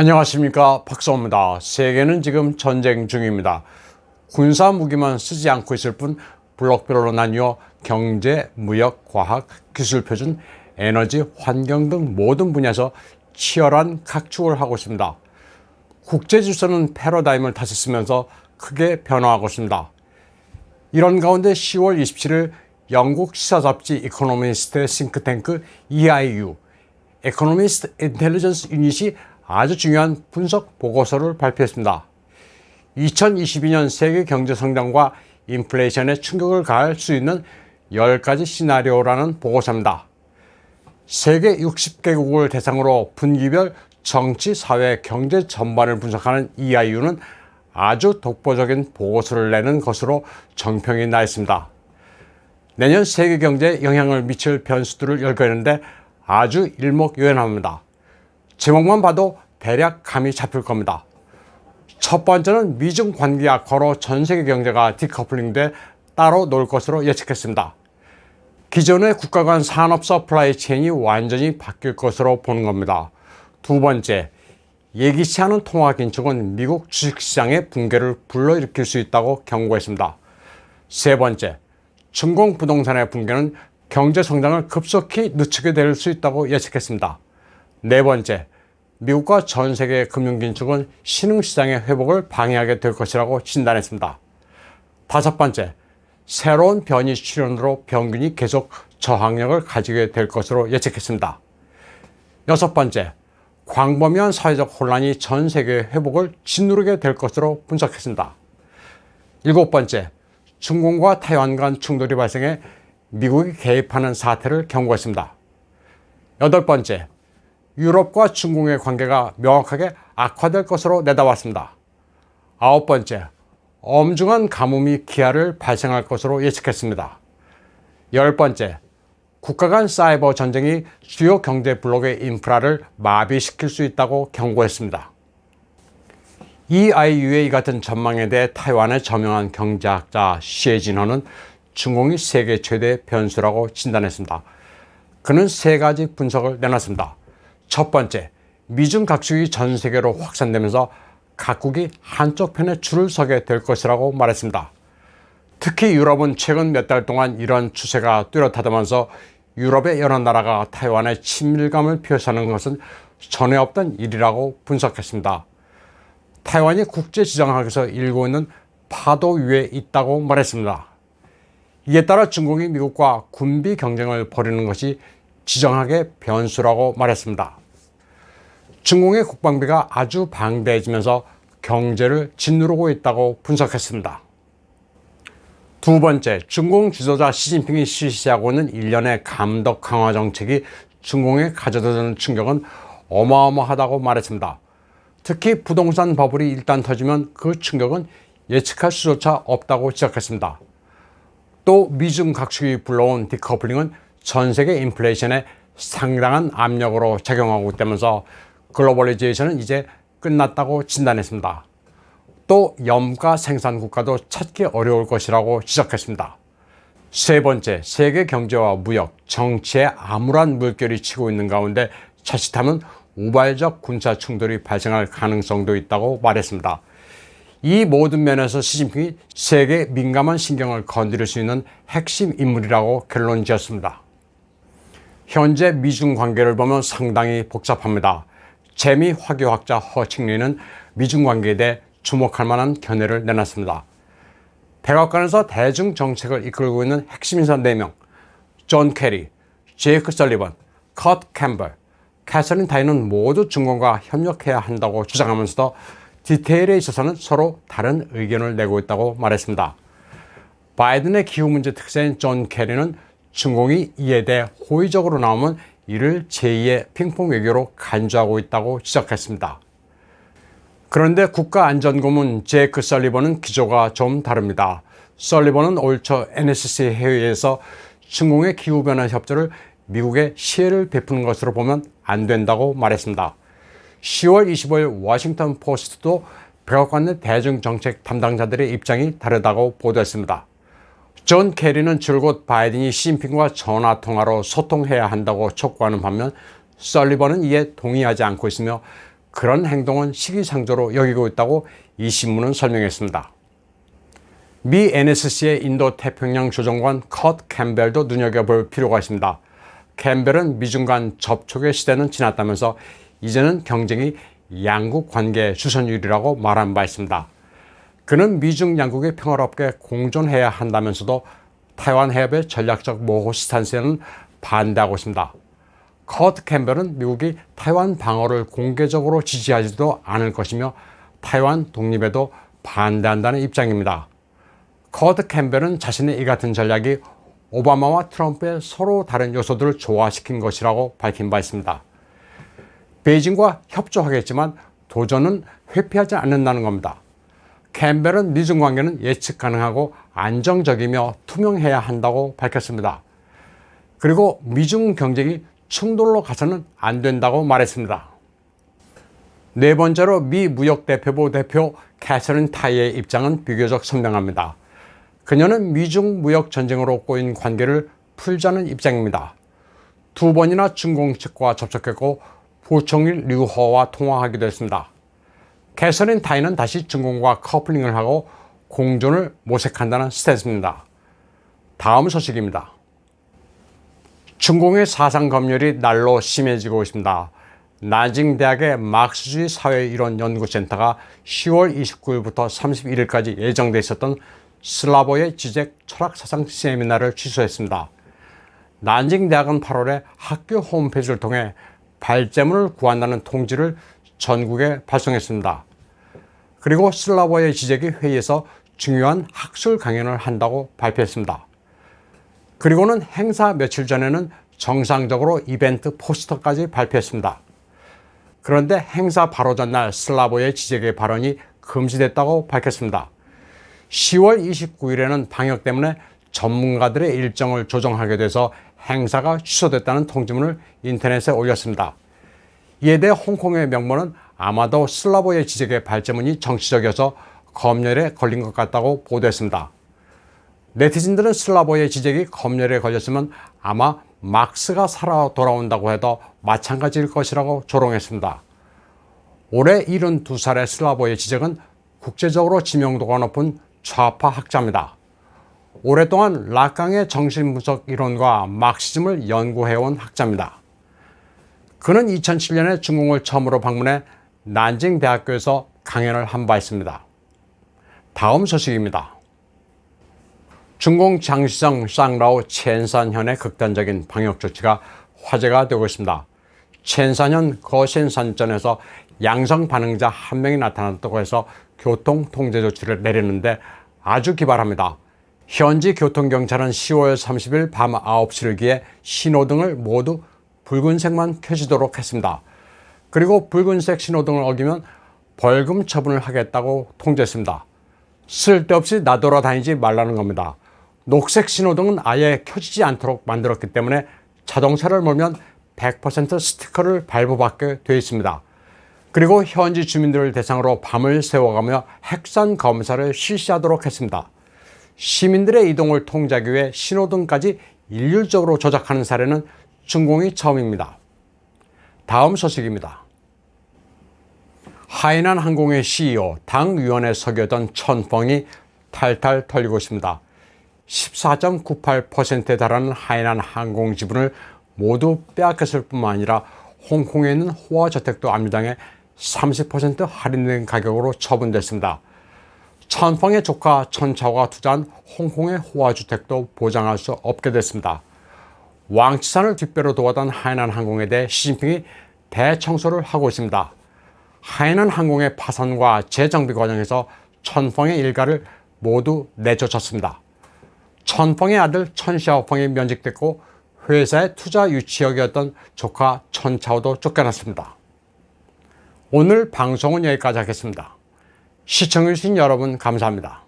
안녕하십니까 박성호입니다. 세계는 지금 전쟁 중입니다. 군사 무기만 쓰지 않고 있을 뿐 블록별로 나뉘어 경제, 무역, 과학, 기술 표준, 에너지, 환경 등 모든 분야에서 치열한 각축을 하고 있습니다. 국제 질서는 패러다임을 다시 쓰면서 크게 변화하고 있습니다. 이런 가운데 10월 27일 영국 시사 잡지 이코노미스트의 싱크탱크 EIU 에코노미스트 인텔리전스 유닛이 아주 중요한 분석 보고서를 발표했습니다. 2022년 세계 경제 성장과 인플레이션에 충격을 가할 수 있는 10가지 시나리오라는 보고서입니다. 세계 60개국을 대상으로 분기별 정치, 사회, 경제 전반을 분석하는 EIU는 아주 독보적인 보고서를 내는 것으로 정평이 나 있습니다. 내년 세계 경제에 영향을 미칠 변수들을 열거했는데 아주 일목요연합니다. 제목만 봐도 대략 감이 잡힐 겁니다. 첫 번째는 미중 관계 악화로 전 세계 경제가 디커플링돼 따로 놀 것으로 예측했습니다. 기존의 국가 간 산업 서플라이 체인이 완전히 바뀔 것으로 보는 겁니다. 두 번째, 예기치 않은 통화 긴축은 미국 주식시장의 붕괴를 불러일으킬 수 있다고 경고했습니다. 세 번째, 중공 부동산의 붕괴는 경제 성장을 급속히 늦추게 될 수 있다고 예측했습니다. 네 번째, 미국과 전 세계 금융 긴축은 신흥 시장의 회복을 방해하게 될 것이라고 진단했습니다. 다섯 번째, 새로운 변이 출현으로 병균이 계속 저항력을 가지게 될 것으로 예측했습니다. 여섯 번째, 광범위한 사회적 혼란이 전 세계의 회복을 짓누르게 될 것으로 분석했습니다. 일곱 번째, 중공과 타이완 간 충돌이 발생해 미국이 개입하는 사태를 경고했습니다. 여덟 번째, 유럽과 중공의 관계가 명확하게 악화될 것으로 내다봤습니다. 아홉 번째, 엄중한 가뭄이 기아를 발생할 것으로 예측했습니다. 열 번째, 국가 간 사이버 전쟁이 주요 경제 블록의 인프라를 마비시킬 수 있다고 경고했습니다. EIU의 이 같은 전망에 대해 타이완의 저명한 경제학자 시에진허는 중공이 세계 최대 변수라고 진단했습니다. 그는 세 가지 분석을 내놨습니다. 첫 번째, 미중 각축이 전 세계로 확산되면서 각국이 한쪽 편에 줄을 서게 될 것이라고 말했습니다. 특히 유럽은 최근 몇 달 동안 이런 추세가 뚜렷하다면서 유럽의 여러 나라가 타이완에 친밀감을 표시하는 것은 전에 없던 일이라고 분석했습니다. 타이완이 국제 지정학에서 일고 있는 파도 위에 있다고 말했습니다. 이에 따라 중국이 미국과 군비 경쟁을 벌이는 것이 지정학의 변수라고 말했습니다. 중공의 국방비가 아주 방대해지면서 경제를 짓누르고 있다고 분석했습니다. 두 번째, 중공 지도자 시진핑이 실시하고 있는 일련의 감독 강화 정책이 중공에 가져다 주는 충격은 어마어마하다고 말했습니다. 특히 부동산 버블이 일단 터지면 그 충격은 예측할 수조차 없다고 지적했습니다. 또 미중 각축이 불러온 디커플링은 전 세계 인플레이션에 상당한 압력으로 작용하고 있다면서 글로벌리제이션은 이제 끝났다고 진단했습니다. 또 염가 생산 국가도 찾기 어려울 것이라고 지적했습니다. 세 번째, 세계 경제와 무역, 정치에 암울한 물결이 치고 있는 가운데 자칫하면 우발적 군사 충돌이 발생할 가능성도 있다고 말했습니다. 이 모든 면에서 시진핑이 세계 민감한 신경을 건드릴 수 있는 핵심 인물이라고 결론 지었습니다. 현재 미중 관계를 보면 상당히 복잡합니다. 재미 화교학자 허칭리는 미중 관계에 대해 주목할 만한 견해를 내놨습니다. 백악관에서 대중 정책을 이끌고 있는 핵심 인사 4명, 존 캐리, 제이크 설리번, 컷 캠벌, 캐서린 다이는 모두 중공과 협력해야 한다고 주장하면서도 디테일에 있어서는 서로 다른 의견을 내고 있다고 말했습니다. 바이든의 기후 문제 특사인 존 캐리는 중공이 이에 대해 호의적으로 나오면 이를 제2의 핑퐁 외교로 간주하고 있다고 지적했습니다. 그런데 국가안전고문 제이크 설리번은 기조가 좀 다릅니다. 설리번은 올초 NSC 회의에서 중공의 기후변화 협조를 미국에 시혜를 베푸는 것으로 보면 안 된다고 말했습니다. 10월 25일 워싱턴 포스트도 백악관 내 대중정책 담당자들의 입장이 다르다고 보도했습니다. 존 캐리는 줄곧 바이든이 시진핑과 전화 통화로 소통해야 한다고 촉구하는 반면 설리번은 이에 동의하지 않고 있으며 그런 행동은 시기상조로 여기고 있다고 이 신문은 설명했습니다. 미 NSC의 인도 태평양 조정관 컷 캠벨도 눈여겨볼 필요가 있습니다. 캠벨은 미중 간 접촉의 시대는 지났다면서 이제는 경쟁이 양국 관계의 주선율이라고 말한 바 있습니다. 그는 미중 양국이 평화롭게 공존해야 한다면서도 타이완 해협의 전략적 모호 스탄스에는 반대하고 있습니다. 커트 캠벨은 미국이 타이완 방어를 공개적으로 지지하지도 않을 것이며 타이완 독립에도 반대한다는 입장입니다. 커트 캠벨은 자신의 이 같은 전략이 오바마와 트럼프의 서로 다른 요소들을 조화시킨 것이라고 밝힌 바 있습니다. 베이징과 협조하겠지만 도전은 회피하지 않는다는 겁니다. 캠벨은 미중 관계는 예측 가능하고 안정적이며 투명해야 한다고 밝혔습니다. 그리고 미중 경쟁이 충돌로 가서는 안 된다고 말했습니다. 네 번째로 미 무역대표부 대표 캐서린 타이의 입장은 비교적 선명합니다. 그녀는 미중 무역 전쟁으로 꼬인 관계를 풀자는 입장입니다. 두 번이나 중공 측과 접촉했고 부총리 류허와 통화하기도 했습니다. 캐서린 타이는 다시 중공과 커플링을 하고 공존을 모색한다는 스탠스입니다. 다음 소식입니다. 중공의 사상 검열이 날로 심해지고 있습니다. 나징 대학의 막스주의 사회 이론 연구센터가 10월 29일부터 31일까지 예정돼 있었던 슬라보의 지적 철학 사상 세미나를 취소했습니다. 난징 대학은 8월에 학교 홈페이지를 통해 발제문을 구한다는 통지를 전국에 발송했습니다. 그리고 슬라보의 지적이 회의에서 중요한 학술 강연을 한다고 발표했습니다. 그리고는 행사 며칠 전에는 정상적으로 이벤트 포스터까지 발표했습니다. 그런데 행사 바로 전날 슬라보의 지적의 발언이 금지됐다고 밝혔습니다. 10월 29일에는 방역 때문에 전문가들의 일정을 조정하게 돼서 행사가 취소됐다는 통지문을 인터넷에 올렸습니다. 이에 대해 홍콩의 명문은 아마도 슬라보의 지적의 발제문이 정치적이어서 검열에 걸린 것 같다고 보도했습니다. 네티즌들은 슬라보의 지적이 검열에 걸렸으면 아마 막스가 살아 돌아온다고 해도 마찬가지일 것이라고 조롱했습니다. 올해 72살의 슬라보의 지적은 국제적으로 지명도가 높은 좌파 학자입니다. 오랫동안 락강의 정신분석 이론과 막시즘을 연구해온 학자입니다. 그는 2007년에 중공을 처음으로 방문해 난징 대학교에서 강연을 한 바 있습니다. 다음 소식입니다. 중공 장시성 쌍라오 첸산현의 극단적인 방역 조치가 화제가 되고 있습니다. 첸산현 거센산전에서 양성 반응자 한 명이 나타났다고 해서 교통 통제 조치를 내렸는데 아주 기발합니다. 현지 교통경찰은 10월 30일 밤 9시를 기해 신호등을 모두 붉은색만 켜지도록 했습니다. 그리고 붉은색 신호등을 어기면 벌금 처분을 하겠다고 통제했습니다. 쓸데없이 나돌아다니지 말라는 겁니다. 녹색 신호등은 아예 켜지지 않도록 만들었기 때문에 자동차를 몰면 100% 스티커를 발부받게 되어 있습니다. 그리고 현지 주민들을 대상으로 밤을 새워가며 핵산 검사를 실시하도록 했습니다. 시민들의 이동을 통제하기 위해 신호등까지 일률적으로 조작하는 사례는 중공이 처음입니다. 다음 소식입니다. 하이난 항공의 CEO, 당위원회 석이었던 천펑이 탈탈 털리고 있습니다. 14.98%에 달하는 하이난 항공 지분을 모두 빼앗겼을 뿐만 아니라 홍콩에 있는 호화 저택도 압류당해 30% 할인된 가격으로 처분됐습니다. 천펑의 조카 천차오가 투자한 홍콩의 호화 주택도 보장할 수 없게 됐습니다. 왕치산을 뒷배로 도왔던 하이난 항공에 대해 시진핑이 대청소를 하고 있습니다. 하이난 항공의 파산과 재정비 과정에서 천펑의 일가를 모두 내쫓았습니다. 천펑의 아들 천샤오펑이 면직됐고 회사의 투자 유치역이었던 조카 천차오도 쫓겨났습니다. 오늘 방송은 여기까지 하겠습니다. 시청해주신 여러분 감사합니다.